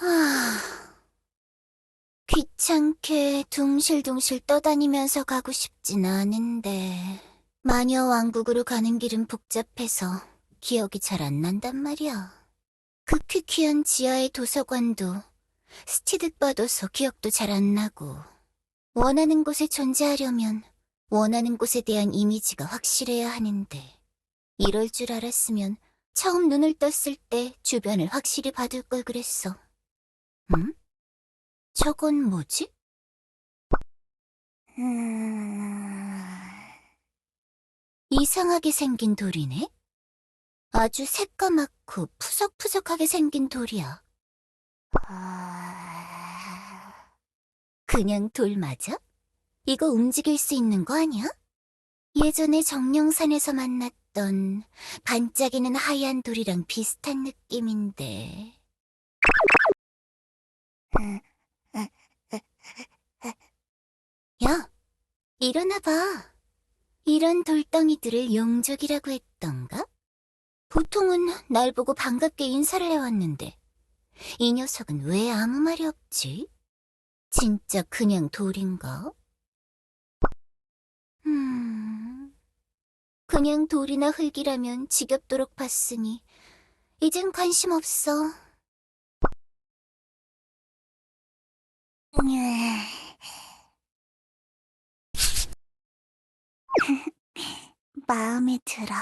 하... 귀찮게 둥실둥실 떠다니면서 가고 싶진 않은데 마녀 왕국으로 가는 길은 복잡해서 기억이 잘 안 난단 말이야. 극히 귀한 지하의 도서관도 스치듯 봐둬서 기억도 잘 안 나고 원하는 곳에 존재하려면 원하는 곳에 대한 이미지가 확실해야 하는데 이럴 줄 알았으면 처음 눈을 떴을 때 주변을 확실히 봐둘 걸 그랬어. 응? 저건 뭐지? 음... 이상하게 생긴 돌이네? 아주 새까맣고 푸석푸석하게 생긴 돌이야. 아... 그냥 돌 맞아? 이거 움직일 수 있는 거 아니야? 예전에 정령산에서 만났던 반짝이는 하얀 돌이랑 비슷한 느낌인데. 야, 일어나봐. 이런 돌덩이들을 용족이라고 했던가? 보통은 날 보고 반갑게 인사를 해왔는데, 이 녀석은 왜 아무 말이 없지? 진짜 그냥 돌인가? 음, 그냥 돌이나 흙이라면 지겹도록 봤으니, 이젠 관심 없어. 마음에 들어.